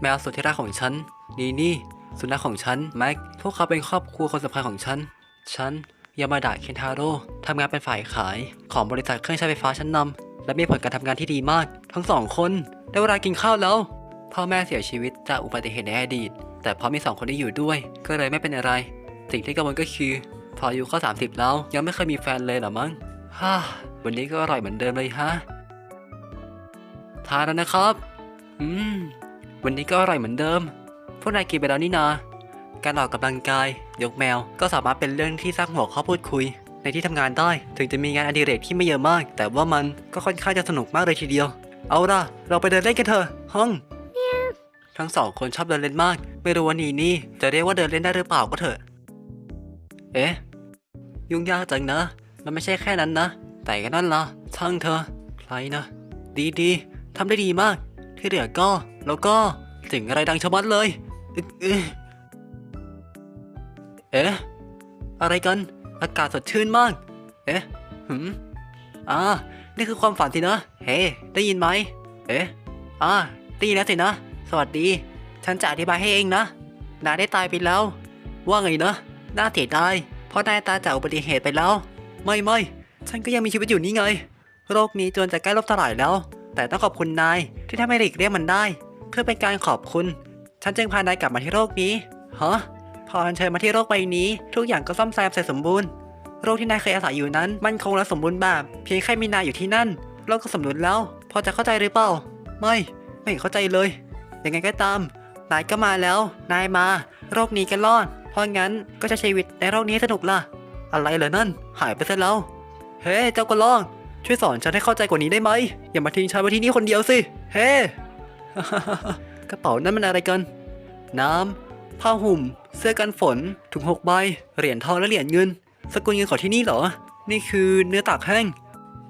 แมวสุดที่รักของฉันนีนี่ สุนัขของฉันแม็กพวกเขาเป็นครอบครัวคนสำคัญของฉัน ฉันยามาดะเคนทาโร่ทำงานเป็นฝ่ายขาย ของบริษัทเครื่องใช้ไฟฟ้าชั้นนำและมีผลการทำงานที่ดีมาก ทั้งสองคนได้เวลากินข้าวแล้ว พ่อแม่เสียชีวิตจากอุบัติเหตุในอดีต แต่พอมีสองคนที่อยู่ด้วย ก็เลยไม่เป็นอะไร สิ่งที่กังวลก็คือ พออายุเข้า30 แล้ว ยังไม่เคยมีแฟนเลยหรอมั้งฮ่าวันนี้ก็อร่อยเหมือนเดิมเลยฮะทานแล้วนะครับ อืม วันนี้ก็อร่อยเหมือนเดิม พวกนายกินไปแล้วนี่นา การออกกำลังกาย ยกแมว ก็สามารถเป็นเรื่องที่สร้างหัวข้อพูดคุย ในที่ทำงานได้ ถึงจะมีงานอดิเรกที่ไม่เยอะมาก แต่ว่ามันก็ค่อนข้างจะสนุกมากเลยทีเดียว เอาล่ะ เราไปเดินเล่นกันเถอะ ห้องทั้งสองคนชอบเดินเล่นมาก ไม่รู้ว่านี่นี่จะเรียกว่าเดินเล่นได้หรือเปล่าก็เถอะ เอ๊ะ ยุ่งยากจังนะ มันไม่ใช่แค่นั้นนะ แต่ก็นั่นละช่างเธอ ใครนะ ดีดีทำได้ดีมาก ที่เหลือก็แล้วก็เสิ่งอะไรดังชะมัดเลยอึ๊กอึ๊กเอ๊ะ อะไรกัน อากาศสดชื่นมาก เอ๊ะหืมอ่า นี่คือความฝันสินะ เฮ้ ได้ยินไหม เอ๊ะ อ่าได้ยินแล้วสินะ สวัสดี ฉันจะอธิบายให้เองนะ นายได้ตายไปแล้ว ว่าไงนะ น่าเสียดาย เพราะนายตายจากอุบัติเหตุไปแล้ว ไม่ไม่ ฉันก็ยังมีชีวิตอยู่นี่ไง โรคนี้จนจะใกล้ลบสลายแล้ว แต่ต้องขอบคุณนายที่ทำให้หลีกเลี่ยงมันได้ เพื่อเป็นการขอบคุณ ฉันจึงพานายกลับมาที่โรคนี้ฮะพออัญเชิญมาที่โรคใบนี้ ทุกอย่างก็ซ่อมแซมเสร็จสมบูรณ์โรคที่นายเคยอาศัยอยู่นั้นมันคงและสมบูรณ์แบบเพียงแค่มีนายอยู่ที่นั่นโรคก็สมดุลแล้ว พอจะเข้าใจหรือเปล่า ไม่ไม่เข้าใจเลยยังไงก็ตามนายก็มาแล้ว นายมา โรคนี้ก็รอด เพราะงั้นก็จะใช้ชีวิตในโรคนี้สนุกล่ะ อะไรเหรอนั่น หายไปซะแล้ว เฮ้ เจ้ากระลอก ช่วยสอนฉันให้เข้าใจกว่านี้ได้ไหม อย่ามาทิ้งฉันไว้ที่นี่คนเดียวสิ เฮ้ กระเป๋านั่นมันอะไรกัน น้ำ ผ้าห่ม เสื้อกันฝน ถุงหกใบ เหรียญทองและเหรียญเงิน สกุลเงินของที่นี่เหรอ นี่คือเนื้อตากแห้ง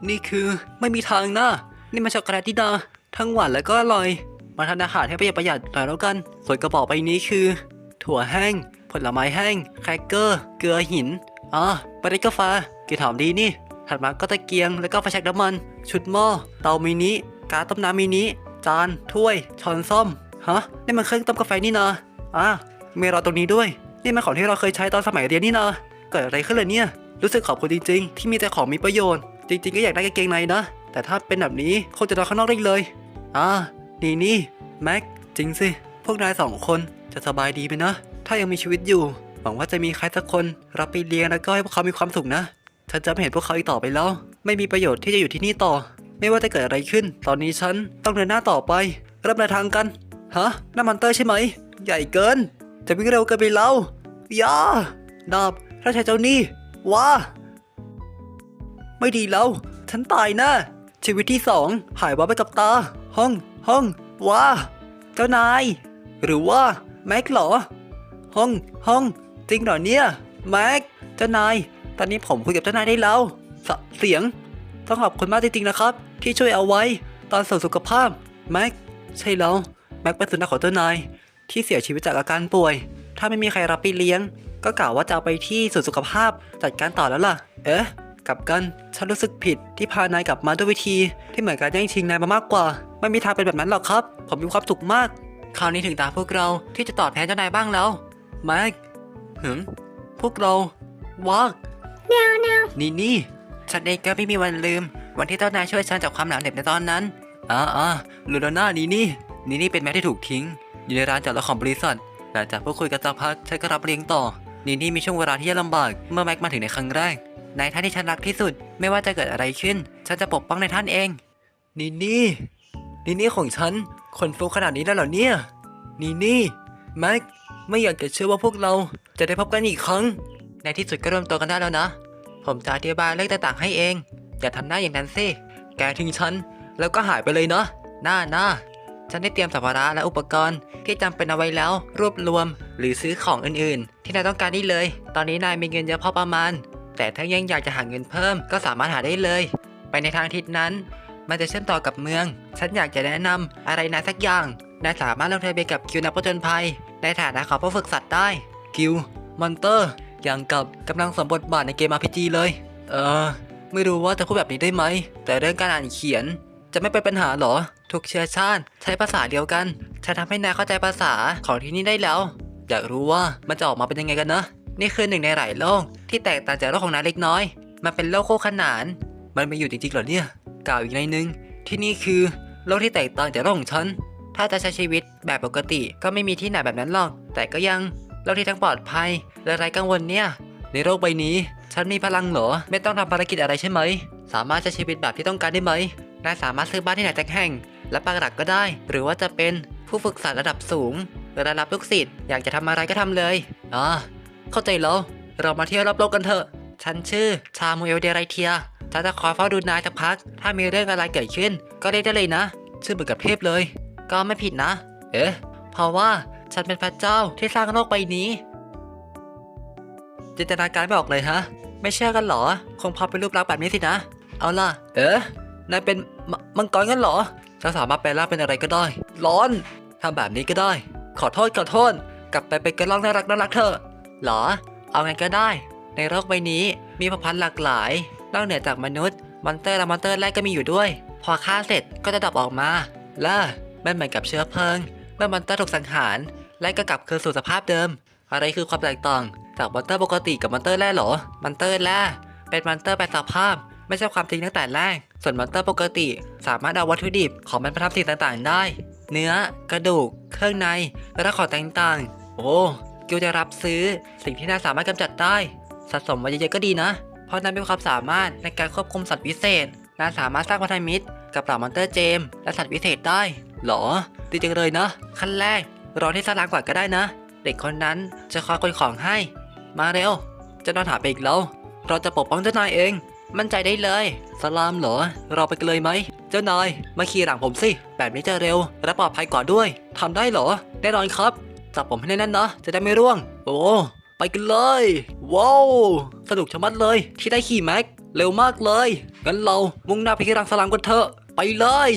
นี่คือไม่มีทางนะนี่มันช็อกโกแลตที่ดา ทั้งหวานและก็อร่อย มาทานอาหารให้ประหยัดประหยัดหน่อยแล้วกัน ส่วนกระบอกใบนี้คือ ถั่วแห้ง ผลไม้แห้ง แครกเกอร์ เกลือหิน อ่าบริกาแฟกลิ่นหอมดีนี่ ถัดมาก็ตะเกียง แล้วก็ไฟแช็กน้ำมัน ชุดหม้อ เตามินิกาต้มน้ำมินิ จาน ถ้วย ช้อนส้อม ฮะ นี่มันเครื่องต้มกาแฟนี่นาอ่ามีเราตรงนี้ด้วย นี่มันของที่เราเคยใช้ตอนสมัยเรียนนี่นาเกิดอะไรขึ้นเลยเนี่ย รู้สึกขอบคุณจริง ๆ ที่มีแต่ของมีประโยชน์ จริง ๆ ก็อยากได้กางเกงในนะ แต่ถ้าเป็นแบบนี้คงจะนอนข้างนอกได้เลย อ่า นี่นี่แม็ก จริงสิ พวกนายสองคนจะสบายดีไหมนะ ถ้ายังมีชีวิตอยู่ หวังว่าจะมีใครสักคนรับไปเลี้ยงแล้วก็ให้พวกเขามีความสุขนะ ฉันจะไม่เห็นพวกเขาอีกต่อไปแล้ว ไม่มีประโยชน์ที่จะอยู่ที่นี่ต่อ ไม่ว่าจะเกิดอะไรขึ้น ตอนนี้ฉันต้องเดินหน้าต่อไปเริ่มเดินทางกันฮะนั่นมันเตอร์ใช่ไหม ใหญ่เกิน จะวิ่งเร็วเกินไปแล้วย่าดาบถ้าช่เจ้านี่ว้าไม่ดีแล้ว ฉันตายนะ่ชีวิตที่สองหายวับไปกับตา ห้อง ห้อง ว้า เจ้านาย หรือว่า แม็กหรอ ห้อง ห้อง จริงเหรอเนี่ย แม็ก เจ้านาย ตอนนี้ผมคุยกับเจ้านายได้แล้วสเสียง ต้องขอบคุณมากจริงๆนะครับ ที่ช่วยเอาไว้ ตอนสวนสุขภาพแม็กใช่แล้วแม็กเป็นสุนัขของเจ้านายที่เสียชีวิตจากอาการป่วย ถ้าไม่มีใครรับไปเลี้ยง ก็กล่าวว่าจะเอาไปที่ศูนสุขภาพจัดการต่อแล้วล่ะ เอ๊ะกลับกันฉันรู้สึกผิดที่พานายกลับมาด้วยวิธี ที่เหมือนการแย่งชิงนายมามากกว่า ไม่มีทางเป็นแบบนั้นหรอกครับ ผมมีความสุขมาก คราวนี้ถึงตาพวกเราที่จะตอบแทนเจ้านายบ้างแล้วแม็กหืมพวกเราวาก นี่นี่ฉันเองก็ไม่มีวันลืม วันที่เจ้านายช่วยฉันจากความหนาวเหน็บในตอนนั้นอ่าอ่าลูโดน่านี่นี่นี่นี่เป็นแม่ที่ถูกทิ้ง อยู่ในร้านจอดรถของบริษัทหลังจากพูดคุยกันสักพักฉันก็รับเลี้ยงต่อนี่นี่มีช่วงเวลาที่ยากลำบากเมื่อแม็กมาถึงในครั้งแรกนายท่านที่ฉันรักที่สุด ไม่ว่าจะเกิดอะไรขึ้น ฉันจะปกป้องในท่านเองนี่นี่นี่นี่ของฉันคนฟูขนาดนี้แล้วเหรอเนี่ยนี่นี่แม็กไม่อยากจะเชื่อว่าพวกเราจะได้พบกันอีกครั้ง ในที่สุดก็รวมตัวกันได้แล้วนะ ผมจะอธิบายเรื่องต่างๆให้เอง อย่าทำหน้าอย่างนั้นสิ แกทิ้งฉัน แล้วก็หายไปเลยเนาะ หน้าหน้าฉันได้เตรียมสัมภาระและอุปกรณ์ที่จำเป็นเอาไว้แล้ว รวบรวม หรือซื้อของอื่นๆ ที่นายต้องการได้เลย ตอนนี้นายมีเงินเยอะพอประมาณ แต่ถ้ายังอยากจะหาเงินเพิ่มก็สามารถหาได้เลย ไปในทางทิศนั้น มันจะเชื่อมต่อกับเมือง ฉันอยากจะแนะนำอะไรนายสักอย่างนายสามารถลงทะเบียนกับคิวนักผจญภัย ในฐานะของผู้ฝึกสัตว์ได้คิวมอนเตอร์ อย่างกับกำลังสมบทบาทในเกม RPG เลย เออ ไม่รู้ว่าจะพูดแบบนี้ได้ไหม แต่เรื่องการอ่านเขียนจะไม่เป็นปัญหาหรอ ทุกเชื้อชาติใช้ภาษาเดียวกันฉันทำให้นายเข้าใจภาษาของที่นี่ได้แล้ว อยากรู้ว่ามันจะออกมาเป็นยังไงกันนะนี่คือหนึ่งในหลายโลกที่แตกต่างจากโลกของนายเล็กน้อย มันเป็นโลกคู่ขนาน มันมีอยู่จริงๆหรอเนี่ย กล่าวอีกในหนึ่งที่นี่คือโลกที่แตกต่างจากโลกของฉัน ถ้าจะใช้ชีวิตแบบปกติก็ไม่มีที่ไหนแบบนั้นหรอก แต่ก็ยัง โลกที่ทั้งปลอดภัย และไร้กังวลเนี่ย ในโลกใบนี้ ฉันมีพลังเหรอ ไม่ต้องทำภารกิจอะไรใช่ไหม สามารถใช้ชีวิตแบบที่ต้องการได้ไหมนายสามารถซื้อบ้านที่ไหนสักแห่ง และปักหลักก็ได้ หรือว่าจะเป็นผู้ฝึกสอนระดับสูงหรือระดับลูกศิษย์อยากจะทำอะไรก็ทำเลยอ่าเข้าใจแล้ว เรามาเที่ยวรอบโลกกันเถอะ ฉันชื่อ ชามูเอลเดไรเทียฉันจะคอยเฝ้าดูนายสักพัก ถ้ามีเรื่องอะไรเกิดขึ้น ก็เรียกได้เลยนะ ชื่อเหมือนกับเทพเลย ก็ไม่ผิดนะ เอ๊ะ เพราะว่า ฉันเป็นพระเจ้าที่สร้างโลกใบนี้ จินตนาการไม่ออกเลยฮะ ไม่เชื่อกันเหรอ คงพอเป็นรูปลักษณ์แบบนี้สินะ เอาล่ะ เอ๊ะนายเป็นมังกรงั้นเหรอฉันสามารถแปลร่างเป็นอะไรก็ได้ ร้อนทำแบบนี้ก็ได้ ขอโทษขอโทษ กลับไปเป็นกระรอกน่ารักน่ารักเถอะเหรอ เอาไงก็ได้ ในโลกใบนี้มีพันธุ์หลากหลายนอกเหนือจากมนุษย์ มอนเตอร์และมอนเตอร์แรกก็มีอยู่ด้วย พอฆ่าเสร็จก็จะดับออกมา และมันเหมือนกับเชื้อเพลิง เมื่อมอนเตอร์ถูกสังหาร และก็กลับคืนสู่สภาพเดิม อะไรคือความแตกต่างจากมอนเตอร์ปกติกับมอนเตอร์แร่หรอมอนเตอร์แร่เป็นมอนเตอร์แปลสภาพ ไม่ใช่ความจริงตั้งแต่แรก ส่วนมอนเตอร์ปกติ สามารถเอาวัตถุดิบของมันไปทำสิ่งต่างๆ ได้ เนื้อ กระดูก เครื่องใน และของต่างๆ โอ้กิลจะรับซื้อสิ่งที่น่าสามารถกำจัดได้ สะสมมาเยอะๆก็ดีนะ เพราะนายมีความสามารถในการควบคุมสัตว์วิเศษนายสามารถสร้างพันธมิตรกับเหล่ามอนเตอร์เจมและสัตว์วิเศษได้ หรอ ดีจังเลยนะ ขั้นแรกรอที่สลางก่อนก็ได้นะ เด็กคนนั้นจะคอยคนของให้ มาเร็ว จะนอนหาไปอีกแล้ว เราจะปกป้องเจ้านายเอง มั่นใจได้เลย สลามเหรอ เราไปกันเลยไหม เจ้านาย มาขี่หลังผมสิ แบบนี้จะเร็ว และปลอดภัยกว่าด้วยทำได้เหรอ แน่นอนครับ จับผมให้แน่นๆนะ จะได้ไม่ร่วง โอ้ ไปกันเลย ว้าว สนุกชะมัดเลย ที่ได้ขี่แม็ก เร็วมากเลย งั้นเรา มุ่งหน้าไปที่รังสลามกันเถอะ ไปเลย